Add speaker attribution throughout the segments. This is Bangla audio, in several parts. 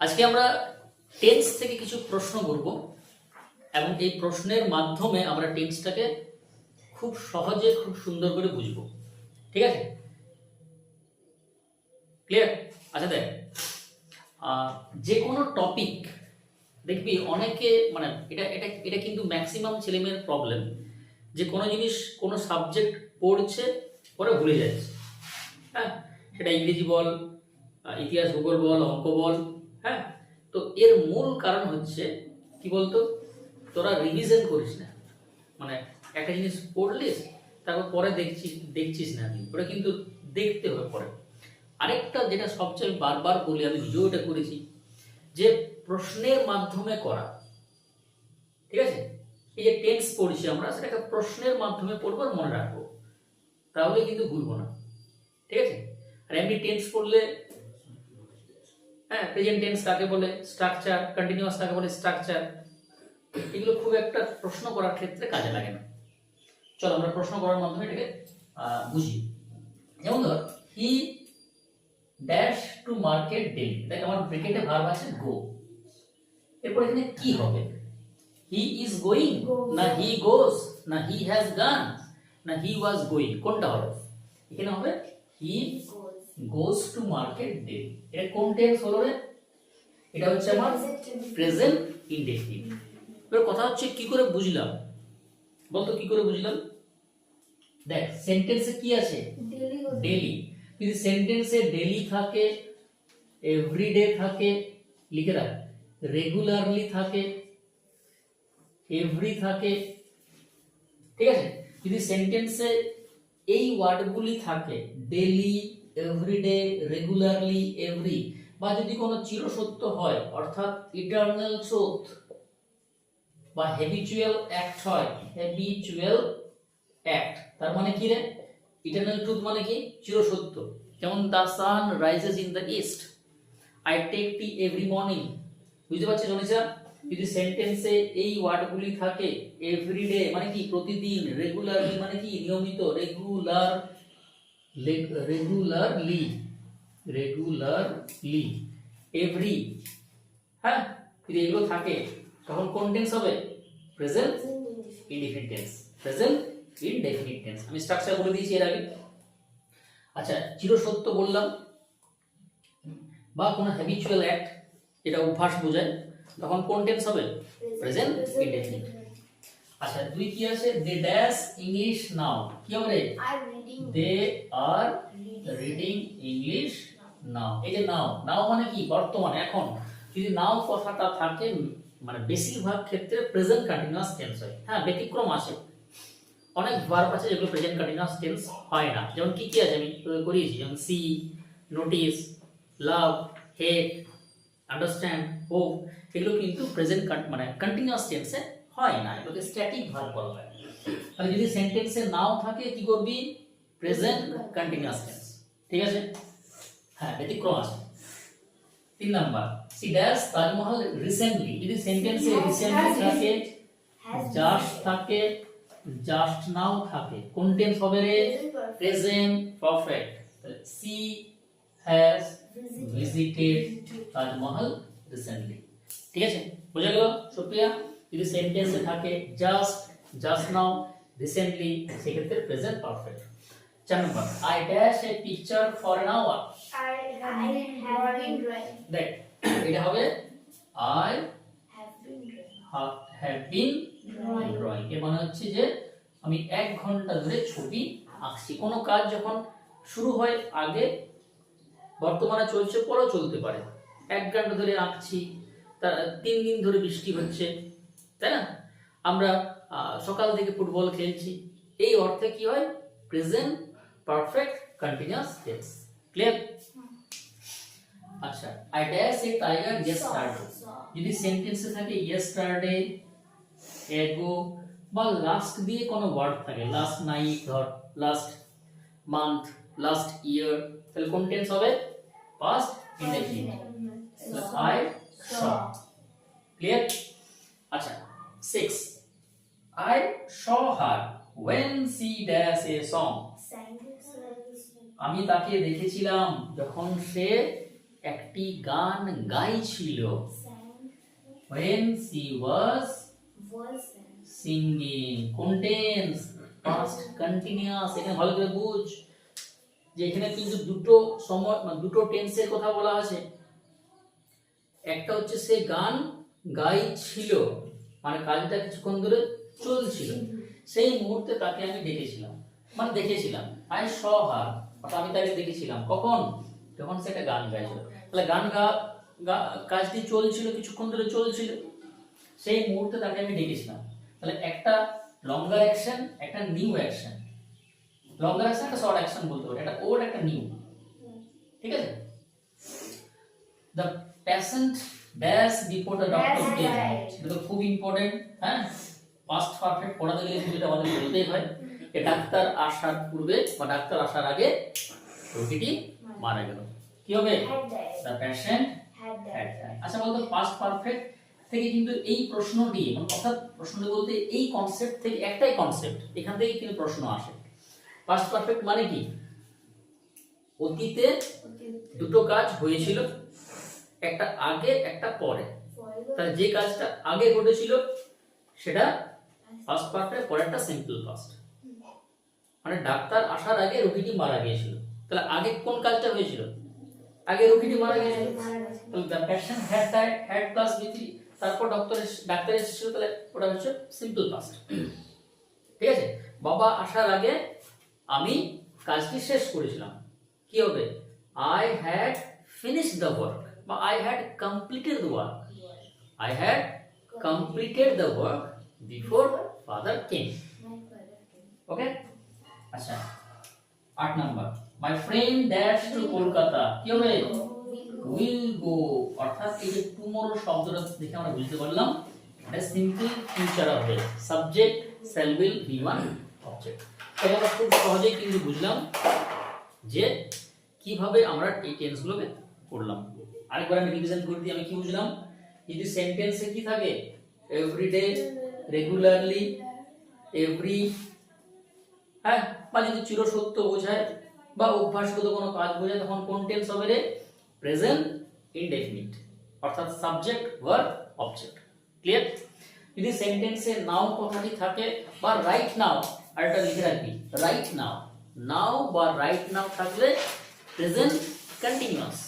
Speaker 1: আজকে আমরা টেন্স থেকে কিছু প্রশ্ন করব এবং এই প্রশ্নের মাধ্যমে আমরা টেন্সটাকে খুব সহজে, খুব সুন্দর করে বুঝব। ঠিক আছে? ক্লিয়ার আচ্ছা দেখ যে কোনো টপিক দেখবি অনেকে মানে এটা এটা এটা কিন্তু ম্যাক্সিমাম ছেলেমেয়ের প্রবলেম যে কোনো জিনিস, কোনো সাবজেক্ট পড়ছে, পরে ভুলে যাচ্ছে। হ্যাঁ? সেটা ইংরেজি বল ইতিহাস, ভূগোল বল, অঙ্ক বল হ্যাঁ? তো এর মূল কারণ হচ্ছে, কি বলতো? তোরা রিভিশন করিস না। মানে একটা জিনিস পড়লিস, তারপর পরে দেখছিস দেখছিস না ওটা কিন্তু দেখতে হবে পরে। আরেকটা যেটা সবচেয়ে বারবার বলি, আমি নিজেও এটা করেছি, যে প্রশ্নের মাধ্যমে করা। ঠিক আছে? এই যে টেন্স পড়ছি আমরা সেটাকে প্রশ্নের মাধ্যমে পড়ব আর মনে রাখব। তাহলে কিন্তু ভুলবো না। ঠিক আছে? আর এমনি টেন্স পড়লে হ্যাঁ প্রেজেন্ট টেন্স কাকে বলে স্ট্রাকচার কন্টিনিউয়াস কাকে বলে স্ট্রাকচার এগুলো খুব একটা প্রশ্ন করার ক্ষেত্রে কাজে লাগে না। চলো আমরা প্রশ্ন করার মাধ্যমে এটাকে বুঝি। যেমন ধর he dash to market daily দেখ আমার ব্রেকেটে ভার্ব আছে গো এরপর এখানে কি হবে? হি ইজ গোয়িং না হি গোস না হি হ্যাজ গান না হি ওয়াজ গোয়িং কোনটা হবে? এখানে হবে he goes to market daily এটা কোন টেন্স হলো রে? এটা হচ্ছে আমার প্রেজেন্ট ইনডেফিনিট এবার কথা হচ্ছে কি করে বুঝলাম? বলতো কি করে বুঝলাম? দেখ সেন্টেন্সে কি আছে? ডেলি যদি সেন্টেন্সে ডেলি থাকে এভরিডে থাকে লিখে রাখ। রেগুলারলি থাকে এভরি থাকে ঠিক আছে? যদি সেন্টেন্সে এই ওয়ার্ডগুলি থাকে ডেলি এভরিডে রেগুলারলি এভরি বা যদি কোনো চিরসত্য হয়, অর্থাৎ ইটারনাল ট্রুথ বা হ্যাবিচুয়াল অ্যাক্ট হয় হ্যাবিচুয়াল অ্যাক্ট তার মানে কি রে? ইটারনাল ট্রুথ মানে কি? চিরসত্য। যেমন the sun rises in the east I take tea every morning বুঝতে পারছিস অনিশা? যদি সেন্টেন্সে এই ওয়ার্ডগুলি থাকে এভরিডে মানে কি? প্রতিদিন রেগুলারলি মানে কি? নিয়মিত রেগুলার রেগুলারলি রেগুলারলি এভরি হ্যাঁ? যদি এগুলো থাকে, তখন কোন টেন্স হবে? Present indefinite tense present indefinite tense আমি স্ট্রাকচার বলে দিয়েছি এর আগে। আচ্ছা চিরসত্য বললাম, বা কোনো হ্যাবিচুয়াল অ্যাক্ট যেটা অভ্যাস বোঝায়, তখন কোন টেন্স হবে? প্রেজেন্ট ইনডেফিনিট আচ্ছা দুই কি আছে? দে ড্যাশ ইংলিশ নাও কি হবে? দে আর রিডিং ইংলিশ নাও এই যে নাও নাও মানে কি? বর্তমান এখন। যদি নাও কথাটা থাকে মানে বেশিরভাগ ক্ষেত্রে প্রেজেন্ট কন্টিনিউয়াস টেন্স হয়। হ্যাঁ ব্যতিক্রম আছে। অনেক ভার্ব আছে যেগুলো প্রেজেন্ট কন্টিনিউয়াস টেন্স হয় না। যেমন কি কি আছে? আমি করিয়েছি। যেমন see notice love hate understand hope এগুলো কিন্তু প্রেজেন্ট মানে কন্টিনিউয়াস টেন্সে হয় না এগুলোকে স্ট্যাটিক ভার্ব বলা হয়। তাহলে যদি সেন্টেন্সে নাও থাকে কি করবি? প্রেজেন্ট কন্টিনিউয়াস টেন্স ঠিক আছে? হ্যাঁ ব্যতিক্রম আছে। তিন number. She dash Taj Mahal recently যদি সেন্টেন্সে রিসেন্টলি থাকে জাস্ট থাকে জাস্ট নাও থাকে কোন টেন্স হবে রে? Present perfect she has visited Taj Mahal recently ঠিক আছে? বোঝা গেল? সুপ্রিয়া? যদি সেন্টেন্সে থাকে জাস্ট জাস্ট নাও রিসেন্টলি সেক্ষেত্রে প্রেজেন্ট পারফেক্ট চার number I dash a picture for an hour দেখ এটা হবে আই হ্যাভ বিন ড্রয়িং এর মানে হচ্ছে যে আমি এক ঘণ্টা ধরে ছবি আঁকছি। কোনো কাজ যখন শুরু হয় আগে বর্তমানে চলছে পরেও চলতে পারে। এক ঘণ্টা ধরে আঁকছি তা তিন দিন ধরে বৃষ্টি হচ্ছে তাই না? আমরা সকাল থেকে ফুটবল খেলছি। এই অর্থে কি হয়? Present perfect continuous tense clear আচ্ছা I dash a tiger yesterday যদি সেন্টেন্সে থাকে ইয়েস্টারডে এগো বা লাস্ট দিয়ে কোনো ওয়ার্ড থাকে লাস্ট নাইট ধর লাস্ট মান্থ লাস্ট ইয়ার তাহলে কোন টেন্স হবে? Past indefinite I saw clear আচ্ছা six I saw her when she dash a song আমি তাকে দেখেছিলাম যখন সে একটি গান গাইছিল। When she was. Singing continuous past continuous এখানে ভালো করে বুঝ যে এখানে কিন্তু দুটো সময় মানে দুটো টেন্সের কথা বলা আছে একটা হচ্ছে সে গান গাইছিল। মানে কাজটা কিছুক্ষণ ধরে চলছিল। সেই মুহূর্তে তাকে আমি দেখেছিলাম। মানে দেখেছিলাম। আই স হার অর্থাৎ আমি তাকে দেখেছিলাম। কখন? যখন সেটা গান গাইছিল। তাহলে গান গা, গা- কাজটি চলছিল, কিছুক্ষণ ধরে চলছিল। সেই মুহূর্তে তাকে আমি ডেকেছিলাম তাহলে একটা লঙ্গার অ্যাকশন একটা নিউ অ্যাকশন লঙ্গার অ্যাকশন একটা শর্ট অ্যাকশন বলতে পারি। একটা ওল্ড একটা নিউ ঠিক আছে? The patient dash before the doctor
Speaker 2: right.
Speaker 1: এটা তো খুব ইম্পর্টেন্ট হ্যাঁ? পাস্ট পারফেক্ট পড়াতে গেলে কিন্তু এটা আমাদের বলতেই হয়। যে ডাক্তার আসার পূর্বে বা ডাক্তার আসার আগে রোগীটি মারা গেল। কি হবে. The patient. আচ্ছা বলতো পাস্ট পারফেক্ট থেকে কিন্তু এই প্রশ্নটি মানে অর্থাৎ প্রশ্নটি বলতে এই কনসেপ্ট থেকে একটাই কনসেপ্ট এখান থেকে কিন্তু প্রশ্ন আসে। পাস্ট পারফেক্ট মানে কি? অতীতে। দুটো কাজ হয়েছিল। একটা আগে একটা পরে। তাহলে যে কাজটা আগে ঘটেছিল সেটা ফার্স্ট পার্টে পরেরটা সিম্পল ফার্স্ট মানে ডাক্তার আসার আগে রোগীটি মারা গিয়েছিল। তাহলে আগে কোন কাজটা হয়েছিল? আগে রোগীটি মারা গিয়েছিল। তাহলে the patient had died had plus Bithi তারপর ডক্টর ডাক্তার এসেছিল তাহলে ওটা হচ্ছে সিম্পল পাস্ট ঠিক আছে? বাবা আসার আগে আমি কাজটি শেষ করেছিলাম। কি হবে? I had finish the work বা I had completed the work I had completed the work before father came okay আচ্ছা আট number my friend dash to Kolkata কি হবে উইল গো অর্থাৎ এই যে টুমোরো শব্দটা দেখে আমরা বুঝতে পারলাম এটা সিম্পল ফিউচার হবে। Subject shall will V one object তাহলে আমরা খুব সহজেই কিন্তু বুঝলাম যে কীভাবে আমরা এই টেন্সগুলোকে করলাম। আরেকবার আমি রিভিশন করে দিই, আমি কি বুঝলাম? যদি সেন্টেন্সে কি থাকে? এভরিডে রেগুলারলি এভরি হ্যাঁ বা যদি চিরসত্য বোঝায় বা অভ্যাসগত কোনো কাজ বোঝায়, তখন কোন টেন্স হবে রে প্রেজেন্ট ইনডেফিনিট অর্থাৎ সাবজেক্ট ভার্ব অবজেক্ট ক্লিয়ার যদি সেন্টেন্সে নাও কথাটি থাকে, বা রাইট নাও আর এটা লিখে রাখবি রাইট নাও নাও বা রাইট নাও থাকলে প্রেজেন্ট কন্টিনিউয়াস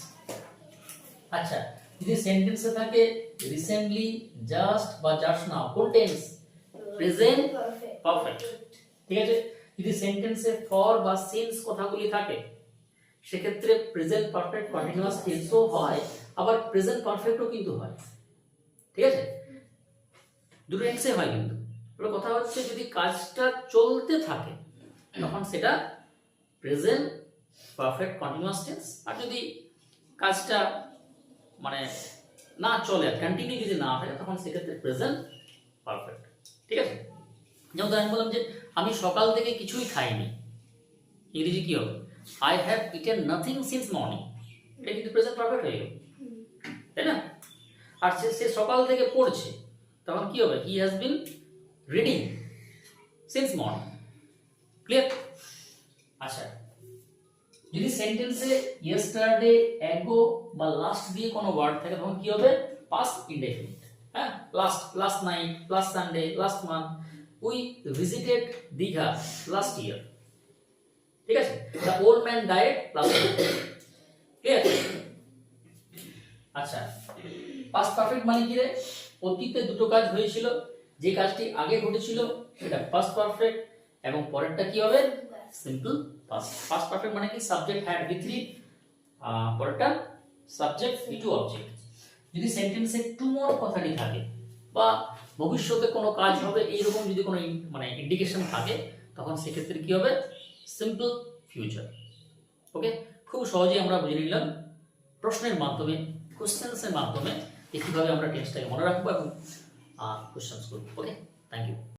Speaker 1: আচ্ছা যদি সেন্টেন্সে থাকে রিসেন্টলি জাস্ট বা জাস্ট নাও কোন টেন্স প্রেজেন্ট পারফেক্ট ঠিক আছে? যদি সেন্টেন্সে ফর বা সিন্স কথাগুলি থাকে সেক্ষেত্রে প্রেজেন্ট পারফেক্ট কন্টিনিউয়াস টেন্সও হয় আবার প্রেজেন্ট পারফেক্টও কিন্তু হয়। ঠিক আছে? দুটো টেন্সে হয় কিন্তু। এবার কথা হচ্ছে যদি কাজটা চলতে থাকে তখন সেটা প্রেজেন্ট পারফেক্ট কন্টিনিউয়াস টেন্স আর যদি কাজটা মানে না চলে কন্টিনিউ যদি না হয়, তখন সেক্ষেত্রে প্রেজেন্ট পারফেক্ট ঠিক আছে? যেমন আমি বললাম যে, আমি সকাল থেকে কিছুই খাইনি। ইংরেজি কি হবে? I have eaten nothing since morning এটা কিন্তু প্রেজেন্ট পারফেক্ট হয়ে গেল। তাই না? আর সে সে সকাল থেকে পড়ছে, তখন কি হবে? He has been reading since morning clear আচ্ছা। যদি সেন্টেন্সে ইয়েস্টারডে অ্যাগো বা লাস্ট দিয়ে কোনো ওয়ার্ড থাকে, তখন কি হবে? পাস্ট ইনডেফিনিট হ্যাঁ? Last last night last Sunday last month we visited Digha last year ঠিক আছে? The old man died last আছে আচ্ছা পাস্ট পারফেক্ট মানে কি রে? অতীতে দুটো কাজ হয়েছিল। যে কাজটি আগে ঘটেছিল, সেটা পাস্ট পারফেক্ট এবং পরেরটা কি হবে? সিম্পল পাস্ট পাস্ট পারফেক্ট মানে কি? সাবজেক্ট হ্যাড বি থ্রি পরেরটা সাবজেক্ট বি টু অবজেক্ট যদি সেন্টেন্সে টুমোর কথাটি থাকে বা ভবিষ্যতে কোনো কাজ হবে, এইরকম যদি কোনো মানে ইন্ডিকেশন থাকে, তখন সেক্ষেত্রে কি হবে? সিম্পল ফিউচার ওকে খুব সহজেই আমরা বুঝে নিলাম প্রশ্নের মাধ্যমে কোশ্চেন্সের মাধ্যমে যে কীভাবে আমরা টেন্সটাকে মনে রাখব এবং কোশ্চেন্স করব। Okay thank you